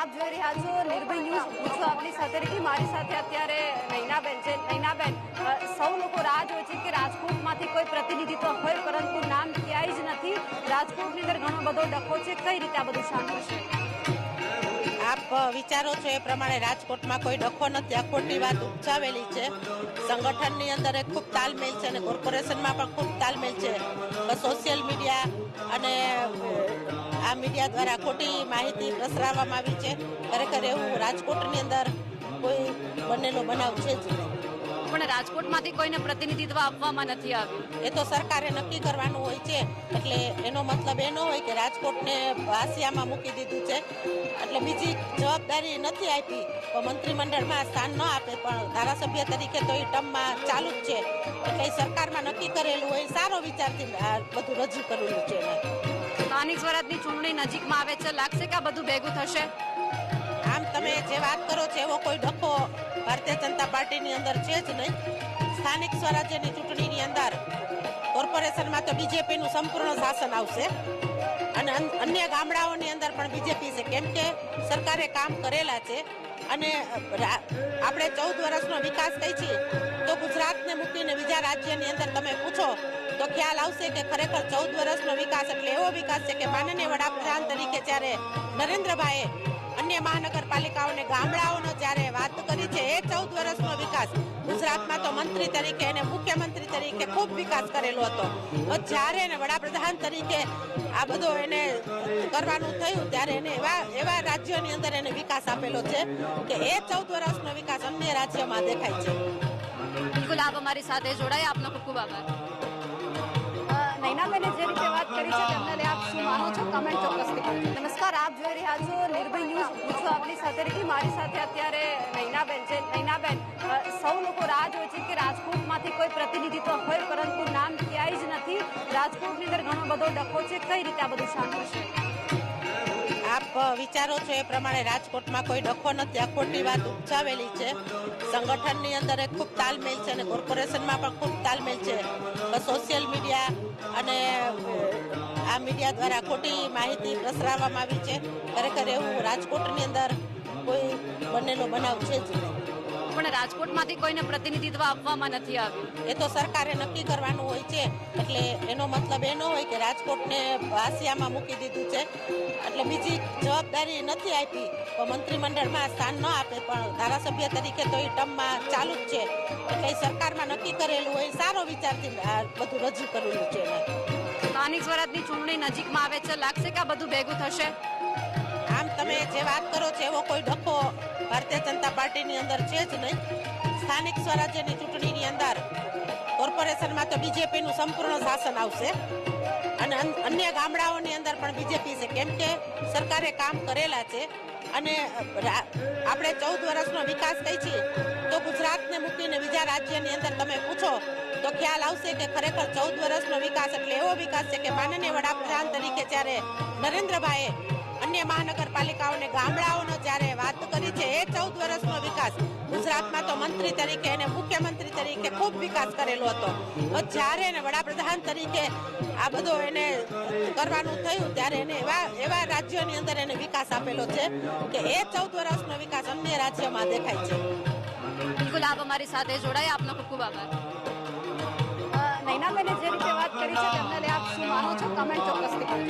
આપ જોઈ રહ્યા છો નિર્ભય ન્યૂઝ. હું છું આપની સાથે રહી મારી સાથે અત્યારે નૈનાબેન છે. નૈનાબેન સૌ લોકો રાહ જોવે છે કે રાજકોટમાંથી કોઈ પ્રતિનિધિત્વ હોય, પરંતુ નામ ક્યાંય જ નથી. રાજકોટની અંદર ઘણો બધો ડખો છે. કઈ રીતે આ બધું શાંત થશે વિચારો છો એ પ્રમાણે રાજકોટમાં કોઈ ડખો નથી. આ ખોટી વાત ઉપજાવેલી છે. સંગઠનની અંદર એ ખૂબ તાલમેલ છે અને કોર્પોરેશનમાં પણ ખૂબ તાલમેલ છે. સોશિયલ મીડિયા અને આ મીડિયા દ્વારા ખોટી માહિતી પ્રસરાવવામાં આવી છે. ખરેખર એવું રાજકોટની અંદર કોઈ બનેલો બનાવ છે જ નહીં. પણ રાજકોટમાંથી કોઈને પ્રતિનિધિત્વ આપવામાં નથી આવ્યું. એ તો સરકારે નક્કી કરવાનું હોય છે. એટલે એનો મતલબ એ ન હોય કે રાજકોટને આસિયામાં મૂકી દીધું છે. એટલે બીજી જવાબદારી નથી આપી. તો મંત્રીમંડળમાં સ્થાન ન આપે પણ ધારાસભ્ય તરીકે તો એ ટર્મમાં ચાલુ જ છે. એટલે એ સરકારમાં નક્કી કરેલું હોય સારો વિચારથી આ બધું રજૂ કરેલું છે એને સ્થાનિક સ્વરાજની ચૂંટણી નજીકમાં આવે છે. લાગશે કે આ બધું ભેગું થશે? તમે જે વાત કરો છો, એવો કોઈ ડખો ભારતીય જનતા પાર્ટીની અંદર છે જ નહીં. સ્થાનિક સ્વરાજ્યની ચૂંટણીની અંદર કોર્પોરેશનમાં તો બીજેપીનું સંપૂર્ણ શાસન આવશે. અને અન- અન્ય ગામડાઓની અંદર પણ બીજેપી છે. કેમ કે સરકારે કામ કરેલા છે. અને આપણે ચૌદ વર્ષનો વિકાસ કહી છીએ તો ગુજરાતને મૂકીને બીજા રાજ્યની અંદર તમે પૂછો, તો ખ્યાલ આવશે કે ખરેખર ચૌદ વર્ષનો વિકાસ એટલે એવો વિકાસ છે કે માનનીય વડાપ્રધાન તરીકે જ્યારે નરેન્દ્રભાઈએ અન્ય મહાનગરપાલિકાઓને ગામડાઓનો જ્યારે વાત કરી છે એ ચૌદ વર્ષનો વિકાસ ગુજરાતમાં તો મંત્રી તરીકે અને મુખ્યમંત્રી તરીકે ખૂબ વિકાસ કરેલો હતો. જ્યારે એને વડાપ્રધાન તરીકે આ બધો એને કરવાનું થયું ત્યારે એને એવા એવા રાજ્યોની અંદર એને વિકાસ આપેલો છે કે એ ચૌદ વર્ષનો વિકાસ અન્ય રાજ્યોમાં દેખાય છે. બિલકુલ આપ અમારી સાથે જોડાયા. આપનો ખૂબ ખૂબ આભાર. નૈનાબેને જે રીતે વાત કરી છે તેમને આપ શું માનો છો? કમેન્ટ ચોક્કસથી કરજો. આપ જોઈ રહ્યા છો નિર્ભય ન્યૂઝ. હું આપની સાથે રહી. મારી સાથે અત્યારે નૈનાબેન છે. નૈનાબેન સૌ લોકો રાહ જોવે છે કે રાજકોટમાંથી કોઈ પ્રતિનિધિત્વ હોય, પરંતુ નામ ક્યાંય જ નથી. રાજકોટની અંદર ઘણો બધો ડખો છે. કઈ રીતે આ બધું શાંત થશે? વિચારો છો એ પ્રમાણે રાજકોટમાં કોઈ ડખો નથી. આ ખોટી વાત ઉપજાવેલી છે. સંગઠનની અંદર ખૂબ તાલમેલ છે અને કોર્પોરેશનમાં પણ ખૂબ તાલમેલ છે. સોશિયલ મીડિયા અને આ મીડિયા દ્વારા ખોટી માહિતી પ્રસરાવવામાં આવી છે. ખરેખર એવું રાજકોટની અંદર કોઈ બનેલો બનાવ છે જ નહીં. પણ રાજકોટમાંથી કોઈને પ્રતિનિધિત્વ આપવામાં નથી આવ્યું. એ તો સરકારે નક્કી કરવાનું હોય છે. એટલે એનો મતલબ એ ન હોય કે રાજકોટને હાસિયામાં મૂકી દીધું છે. એટલે બીજી જવાબદારી નથી આપી. તો મંત્રીમંડળમાં સ્થાન ન આપે પણ ધારાસભ્ય તરીકે તો એ ટર્મમાં ચાલુ જ છે. એટલે સરકારમાં નક્કી કરેલું હોય સારો વિચારથી બધું રજૂ કરેલું છે સ્થાનિક સ્વરાજની ચૂંટણી નજીકમાં આવે છે. લાગશે કે આ બધું ભેગું થશે? તમે જે વાત કરો છો, એવો કોઈ ડખો ભારતીય જનતા પાર્ટીની અંદર છે જ નહીં. સ્થાનિક સ્વરાજ્યની ચૂંટણીની અંદર કોર્પોરેશનમાં તો બીજેપીનું સંપૂર્ણ શાસન આવશે. અને અન- અન્ય ગામડાઓની અંદર પણ બીજેપી છે. કેમ કે સરકારે કામ કરેલા છે. અને આપણે ચૌદ વર્ષનો વિકાસ કહી છીએ તો ગુજરાતને મૂકીને બીજા રાજ્યની અંદર તમે પૂછો, તો ખ્યાલ આવશે કે ખરેખર ચૌદ વર્ષનો વિકાસ એટલે એવો વિકાસ છે કે માનનીય વડાપ્રધાન તરીકે જ્યારે નરેન્દ્રભાઈએ અન્ય મહાનગરપાલિકાઓને ગામડાઓનો જ્યારે વાત કરી છે એ ચૌદ વર્ષનો વિકાસ. ગુજરાતમાં તો મંત્રી તરીકે અને મુખ્યમંત્રી તરીકે ખૂબ વિકાસ કરેલો હતો. તો જ્યારે એને વડાપ્રધાન તરીકે આ બધો એને કરવાનું થયું ત્યારે એને એવા એવા રાજ્યોની અંદર એને વિકાસ આપેલો છે કે એ ચૌદ વર્ષનો વિકાસ અન્ય રાજ્યોમાં દેખાય છે. બિલકુલ આપ અમારી સાથે જોડાયા. આપનો ખૂબ ખૂબ આભાર. નૈનાબેને જે રીતે વાત કરી છે તેમને આપ શું માનો છો? કમેન્ટ ચોક્કસથી કરજો.